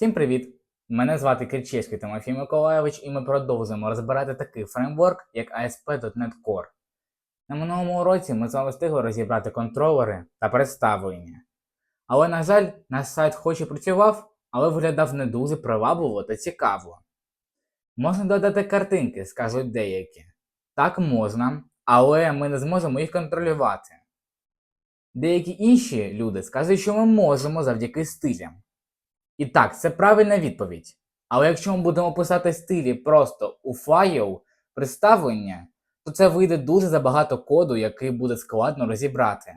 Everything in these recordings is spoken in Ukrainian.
Всім привіт! Мене звати Кричевський Тимофій Миколайович, і ми продовжуємо розбирати такий фреймворк, як ASP.NET Core. На минулому уроці ми з вами встигли розібрати контролери та представлення. Але, на жаль, наш сайт хоч і працював, але виглядав не дуже привабливо та цікаво. Можна додати картинки, скажуть деякі. Так можна, але ми не зможемо їх контролювати. Деякі інші люди скажуть, що ми можемо завдяки стилям. І так, це правильна відповідь. Але якщо ми будемо писати стилі просто у файл представлення, то це вийде дуже забагато коду, який буде складно розібрати.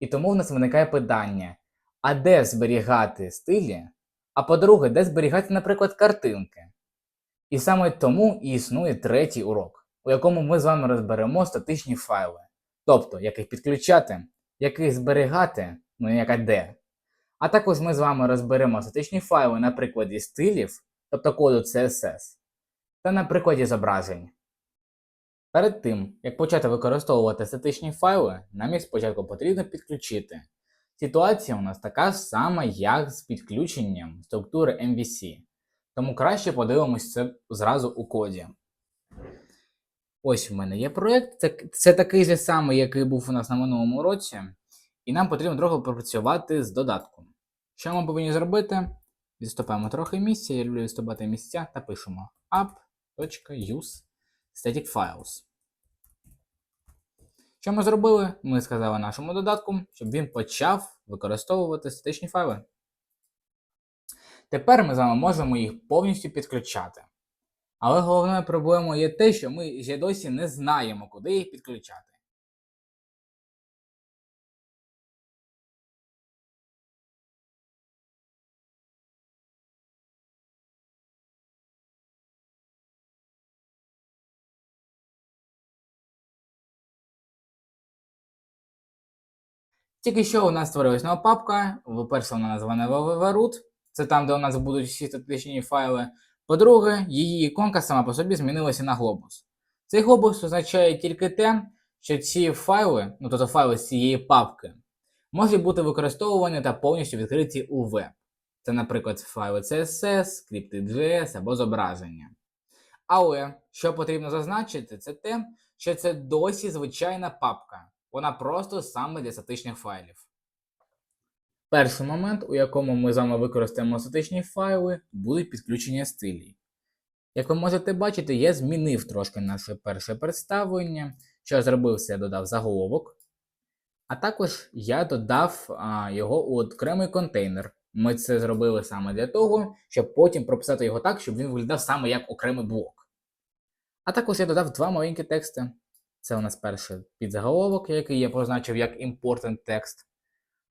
І тому в нас виникає питання: а де зберігати стилі? А по-друге, де зберігати, наприклад, картинки? І саме тому і існує третій урок, у якому ми з вами розберемо статичні файли. Тобто, як їх підключати, як їх зберігати, ну і яка де. А також ми з вами розберемо статичні файли на прикладі стилів, тобто коду CSS, та на прикладі зображень. Перед тим, як почати використовувати статичні файли, нам їх спочатку потрібно підключити. Ситуація у нас така сама, як з підключенням структури MVC, тому краще подивимось це зразу у коді. Ось в мене є проєкт, це, це такий же самий, який був у нас на минулому році, і нам потрібно трохи попрацювати з додатком. Що ми повинні зробити? Відступаємо трохи місця, я люблю відступати місця та пишемо app.use. Що ми зробили? Ми сказали нашому додатку, щоб він почав використовувати статичні файли. Тепер ми з вами можемо їх повністю підключати. Але головною проблемою є те, що ми ще досі не знаємо, куди їх підключати. Тільки що у нас створилась нова папка. По-перше, вона названа www.root. Це там, де у нас будуть всі статичні файли. По-друге, її іконка сама по собі змінилася на глобус. Цей глобус означає тільки те, що ці файли, ну тобто файли з цієї папки, можуть бути використовувані та повністю відкриті у веб. Це, наприклад, файли CSS, скрипти або зображення. Але що потрібно зазначити, це те, що це досі звичайна папка. Вона просто саме для статичних файлів. Перший момент, у якому ми з вами використаємо статичні файли, будуть підключення стилів. Як ви можете бачити, я змінив трошки наше перше представлення. Що я зробив, це я додав заголовок. А також я додав а, його у окремий контейнер. Ми це зробили саме для того, щоб потім прописати його так, щоб він виглядав саме як окремий блок. А також я додав два маленькі тексти. Це у нас перший підзаголовок, який я позначив як important text.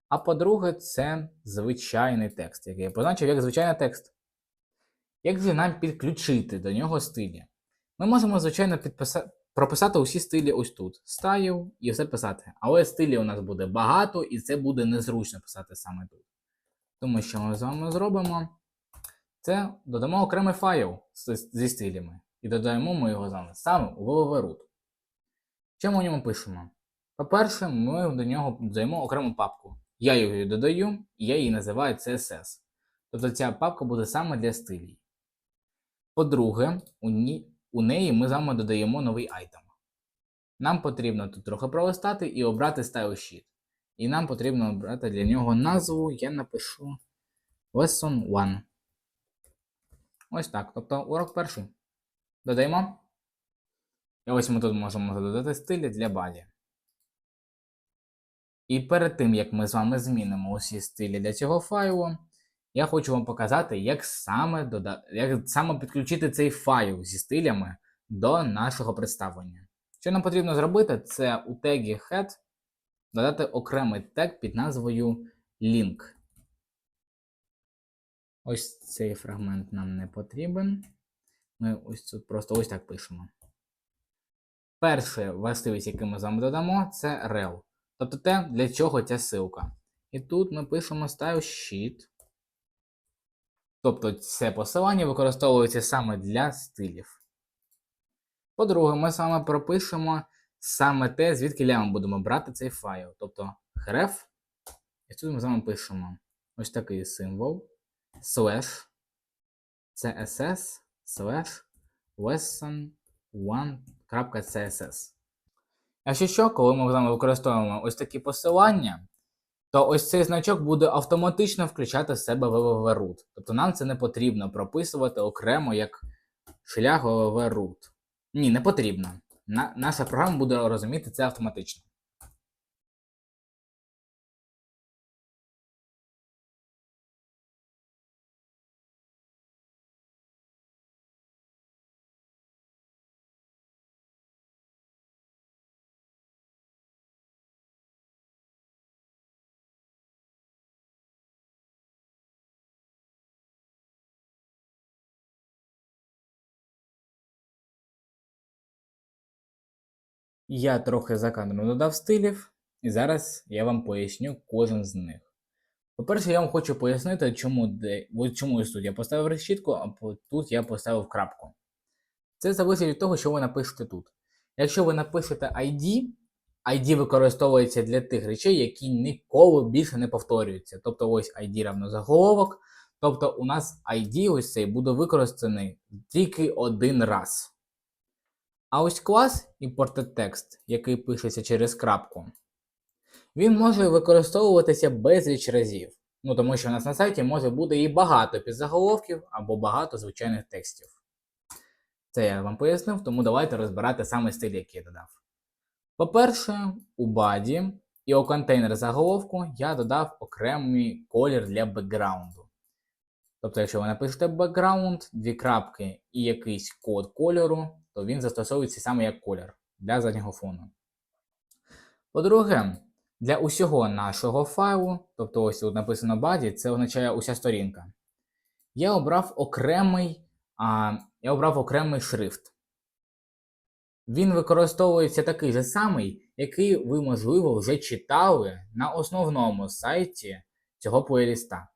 А по-друге, це звичайний текст, який я позначив як звичайний текст. Як же нам підключити до нього стилі? Ми можемо, звичайно, підписа... прописати усі стилі ось тут. Стайл і все писати. Але стилі у нас буде багато, і це буде незручно писати саме тут. Тому що ми з вами зробимо? Це додамо окремий файл зі стилями. І додаємо ми його з вами саме у www.root. Що ми у ньому пишемо? По-перше, ми до нього додаємо окрему папку. Я її додаю, і я її називаю CSS. Тобто ця папка буде саме для стилів. По-друге, у, у неї ми з вами додаємо новий айтем. Нам потрібно тут трохи пролистати і обрати Style Sheet. І нам потрібно обрати для нього назву, я напишу Lesson 1. Ось так. Тобто урок перший. Додаємо. І ось ми тут можемо додати стилі для баді. І перед тим, як ми з вами змінимо усі стилі для цього файлу, я хочу вам показати, як саме, дода... як саме підключити цей файл зі стилями до нашого представлення. Що нам потрібно зробити, це у тегі head додати окремий тег під назвою link. Ось цей фрагмент нам не потрібен. Ми ось тут просто ось так пишемо. Перша властивість, яку ми з вами додамо, це rel. Тобто те, для чого ця ссылка. І тут ми пишемо style sheet. Тобто це посилання використовується саме для стилів. По-друге, ми з вами пропишемо саме те, звідки ми будемо брати цей файл. Тобто href. І тут ми з вами пишемо ось такий символ. slash css slash lesson1.css. Якщо що, коли ми з вами використовуємо ось такі посилання, то ось цей значок буде автоматично включати в себе www-root. Тобто нам це не потрібно прописувати окремо як шлях www-root. Ні, не потрібно. На, наша програма буде розуміти це автоматично. Я трохи за кадром додав стилів, і зараз я вам поясню кожен з них. По-перше, я вам хочу пояснити, чому, де, чому тут я поставив решітку, а тут я поставив крапку. Це залежить від того, що ви напишете тут. Якщо ви напишете ID, ID використовується для тих речей, які ніколи більше не повторюються. Тобто ось ID равно заголовок. Тобто у нас ID ось цей буде використаний тільки один раз. А ось клас Text, який пишеться через крапку, він може використовуватися безліч разів. Ну, тому що у нас на сайті може бути і багато підзаголовків або багато звичайних текстів. Це я вам пояснив, тому давайте розбирати саме стиль, який я додав. По-перше, у баді і у контейнер заголовку я додав окремий колір для бекграунду. Тобто, якщо ви напишете background, дві крапки і якийсь код кольору, то він застосовується саме як колір для заднього фону. По-друге, для усього нашого файлу, тобто ось тут написано body, це означає уся сторінка. Я обрав окремий, а, я обрав окремий шрифт. Він використовується такий же самий, який ви, можливо, вже читали на основному сайті цього плейліста.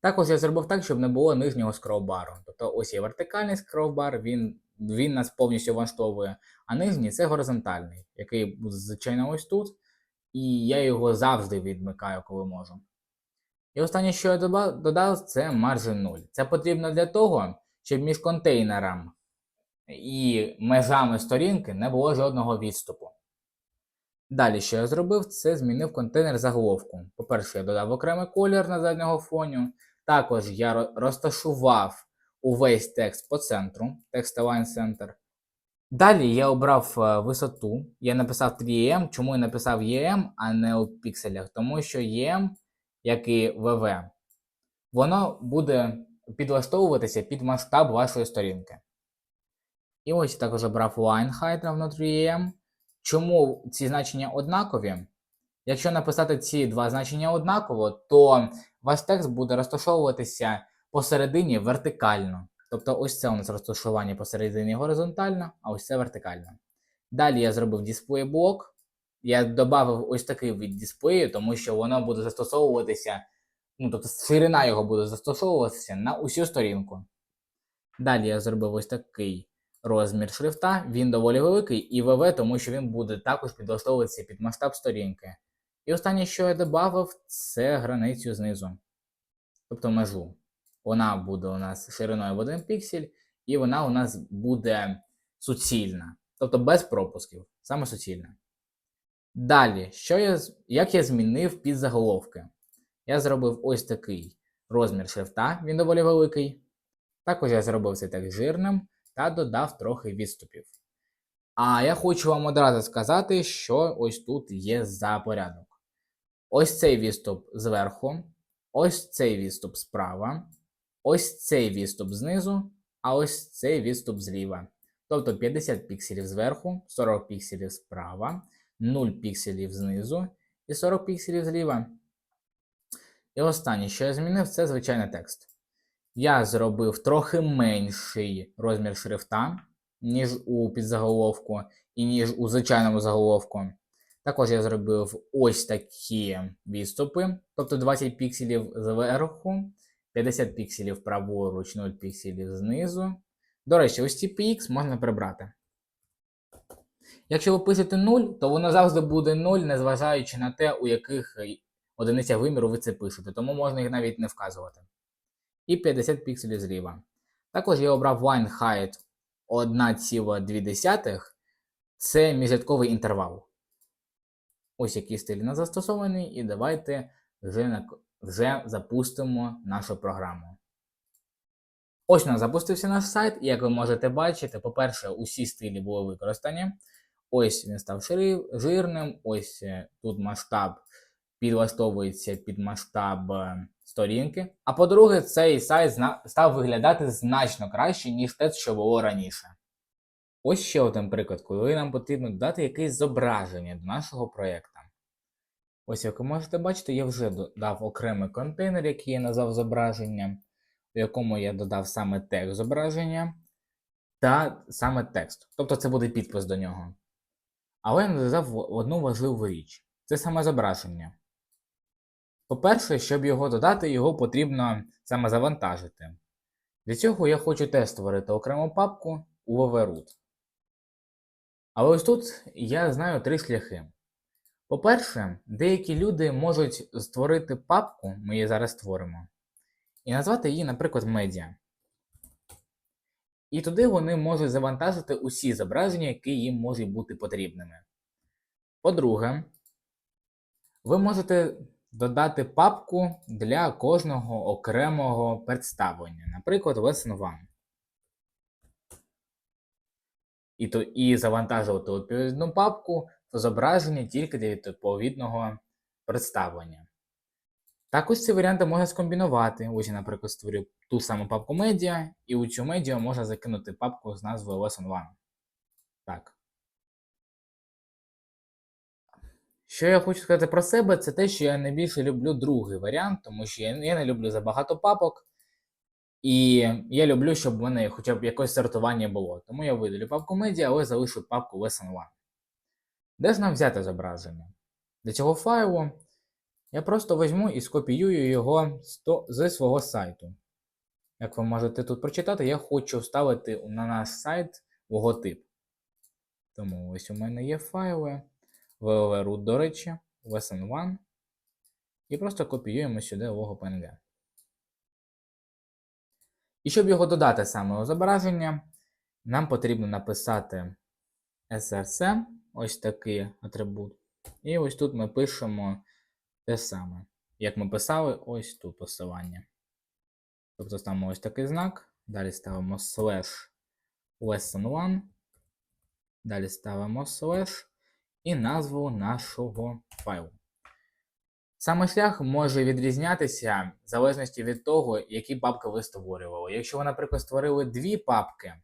Також я зробив так, щоб не було нижнього скролбару. Тобто ось є вертикальний скролбар, він, він нас повністю влаштовує, а нижній це горизонтальний, який звичайно ось тут. І я його завжди відмикаю, коли можу. І останнє, що я додав, це margin 0. Це потрібно для того, щоб між контейнером і межами сторінки не було жодного відступу. Далі, що я зробив, це змінив контейнер заголовку. По-перше, я додав окремий колір на заднього фоні. Також я розташував увесь текст по центру, text align center. Далі я обрав е, висоту. Я написав 3EM. Чому я написав EM, а не у пікселях? Тому що EM, як і VV, воно буде підлаштовуватися під масштаб вашої сторінки. І ось також обрав line height равно 3EM. Чому ці значення однакові? Якщо написати ці два значення однаково, то ваш текст буде розташовуватися посередині вертикально. Тобто ось це у нас розташування посередині горизонтально, а ось це вертикально. Далі я зробив дисплей блок. Я додав ось такий від дисплею, тому що воно буде застосовуватися, ну тобто ширина його буде застосовуватися на усю сторінку. Далі я зробив ось такий розмір шрифта, він доволі великий, і ВВ, тому що він буде також підлаштовуватися під масштаб сторінки. І останнє, що я додав, це границю знизу, тобто межу. Вона буде у нас шириною в 1 піксель, і вона у нас буде суцільна, тобто без пропусків, саме суцільна. Далі, що я, як я змінив підзаголовки? Я зробив ось такий розмір шрифта, він доволі великий. Також я зробив це так жирним та додав трохи відступів. А я хочу вам одразу сказати, що ось тут є за порядок. Ось цей відступ зверху, ось цей відступ справа, ось цей відступ знизу, а ось цей відступ зліва. Тобто 50 пікселів зверху, 40 пікселів справа, 0 пікселів знизу і 40 пікселів зліва. І останнє, що я змінив, це звичайний текст. Я зробив трохи менший розмір шрифта, ніж у підзаголовку, і ніж у звичайному заголовку. Також я зробив ось такі відступи, тобто 20 пікселів зверху, 50 пікселів праворуч, 0 пікселів знизу. До речі, ось ці PX можна прибрати. Якщо ви пишете 0, то воно завжди буде 0, незважаючи на те, у яких одиницях виміру ви це пишете, тому можна їх навіть не вказувати. і 50 пікселів зліва. Також я обрав line height 1,2. Це міжрядковий інтервал. Ось який стиль у застосований, і давайте вже, вже запустимо нашу програму. Ось у нас запустився наш сайт, і як ви можете бачити, по-перше, усі стилі були використані. Ось він став жирним, ось е, тут масштаб підлаштовується під масштаб е, сторінки. А по-друге, цей сайт став виглядати значно краще, ніж те, що було раніше. Ось ще один приклад, коли нам потрібно додати якесь зображення до нашого проєкту. Ось як ви можете бачити, я вже додав окремий контейнер, який я назвав зображення, в якому я додав саме текст зображення та саме текст. Тобто це буде підпис до нього. Але я додав одну важливу річ це саме зображення. По-перше, щоб його додати, його потрібно саме завантажити. Для цього я хочу теж створити окрему папку у VVRoot. Але ось тут я знаю три шляхи. По-перше, деякі люди можуть створити папку, ми її зараз створимо, і назвати її, наприклад, медіа. І туди вони можуть завантажити усі зображення, які їм можуть бути потрібними. По-друге, ви можете додати папку для кожного окремого представлення, наприклад, Lesson 1. І, то, і завантажувати відповідну папку в зображення тільки для відповідного представлення. Також ці варіанти можна скомбінувати. Ось я, наприклад, створю ту саму папку медіа, і у цю медіа можна закинути папку з назвою Lesson 1. Так. Що я хочу сказати про себе, це те, що я найбільше люблю другий варіант, тому що я, я не люблю забагато папок. І я люблю, щоб в мене хоча б якось сортування було. Тому я видалю папку медіа, але залишу папку Lesson 1. Де ж нам взяти зображення? Для цього файлу я просто візьму і скопіюю його зі свого сайту. Як ви можете тут прочитати, я хочу вставити на наш сайт логотип. Тому ось у мене є файли www.root, до речі, lesson 1. І просто копіюємо сюди лого PNG. І щоб його додати саме у зображення, нам потрібно написати src, ось такий атрибут. І ось тут ми пишемо те саме, як ми писали ось тут посилання. Тобто ставимо ось такий знак, далі ставимо slash lesson1, далі ставимо slash і назву нашого файлу. Саме шлях може відрізнятися в залежності від того, які папки ви створювали. Якщо ви, наприклад, створили дві папки,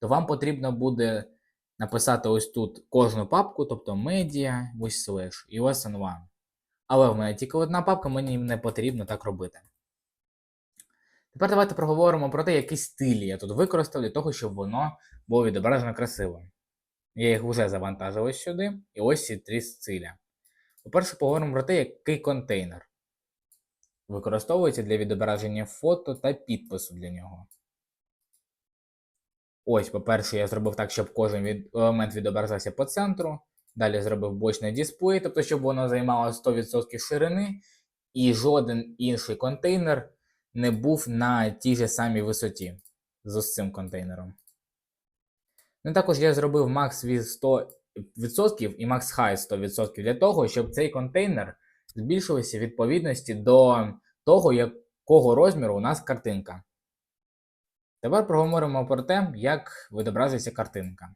то вам потрібно буде написати ось тут кожну папку, тобто media, ось і lesson 1. Але в мене тільки одна папка, мені не потрібно так робити. Тепер давайте проговоримо про те, які стилі я тут використав для того, щоб воно було відображено красиво. Я їх вже завантажив ось сюди, і ось ці три стиля. По-перше, поговоримо про те, який контейнер використовується для відображення фото та підпису для нього. Ось, по-перше, я зробив так, щоб кожен від... елемент відображався по центру. Далі зробив бочний дисплей, тобто, щоб воно займало 100% ширини, і жоден інший контейнер не був на тій же самій висоті з цим контейнером. Ну, також я зробив max від 100% і max high 100% для того, щоб цей контейнер збільшувався в відповідності до того, якого розміру у нас картинка. Тепер проговоримо про те, як відображується картинка.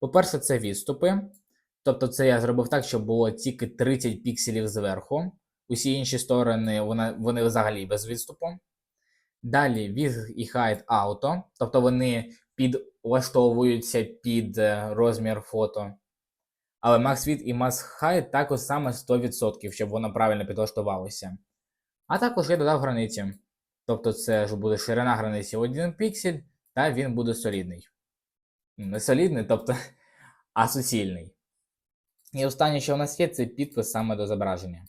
По-перше, це відступи. Тобто, це я зробив так, щоб було тільки 30 пікселів зверху. Усі інші сторони вони, вони взагалі без відступу. Далі width і height auto, тобто вони підлаштовуються під е, розмір фото. Але max width і max height також саме 100%, щоб воно правильно підлаштувалося. А також я додав границі. Тобто це ж буде ширина границі 1 піксель, та він буде солідний. Не солідний, тобто, а суцільний. І останнє, що у нас є, це підпис саме до зображення.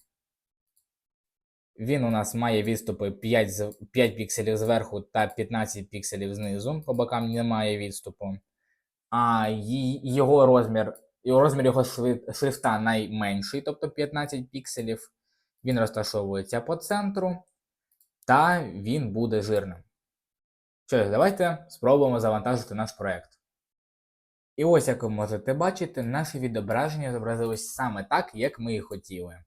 Він у нас має відступи 5, з- 5 пікселів зверху та 15 пікселів знизу. По бокам немає відступу. А його розмір, розмір його шрифта найменший, тобто 15 пікселів. Він розташовується по центру. Та він буде жирним. Що ж, давайте спробуємо завантажити наш проект. І ось, як ви можете бачити, наше відображення зобразилось саме так, як ми і хотіли.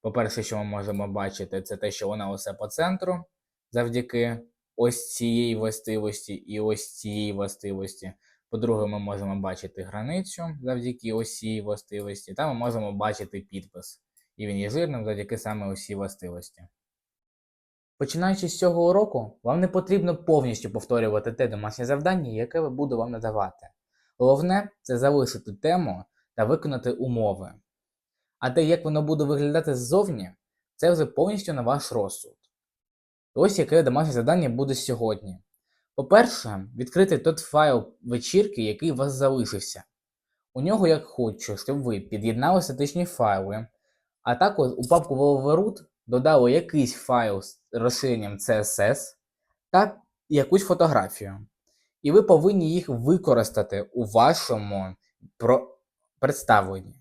По-перше, що ми можемо бачити, це те, що вона усе по центру завдяки ось цієї властивості і ось цієї властивості. По-друге, ми можемо бачити границю завдяки ось цій властивості, та ми можемо бачити підпис. І він є жирним завдяки саме ось властивості. Починаючи з цього уроку, вам не потрібно повністю повторювати те домашнє завдання, яке буду вам надавати. Головне це залишити тему та виконати умови. А те, як воно буде виглядати ззовні, це вже повністю на ваш розсуд. Ось яке домашнє завдання буде сьогодні. По-перше, відкрити той файл вечірки, який у вас залишився. У нього я хочу, щоб ви під'єднали статичні файли, а також у папку Volveroot додали якийсь файл з розширенням CSS та якусь фотографію. І ви повинні їх використати у вашому представленні.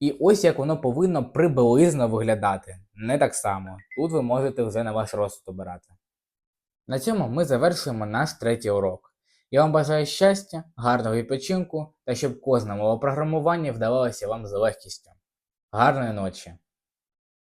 І ось як воно повинно приблизно виглядати. Не так само. Тут ви можете вже на ваш розсуд обирати. На цьому ми завершуємо наш третій урок. Я вам бажаю щастя, гарного відпочинку та щоб кожне мове програмування вдавалося вам з легкістю. Гарної ночі!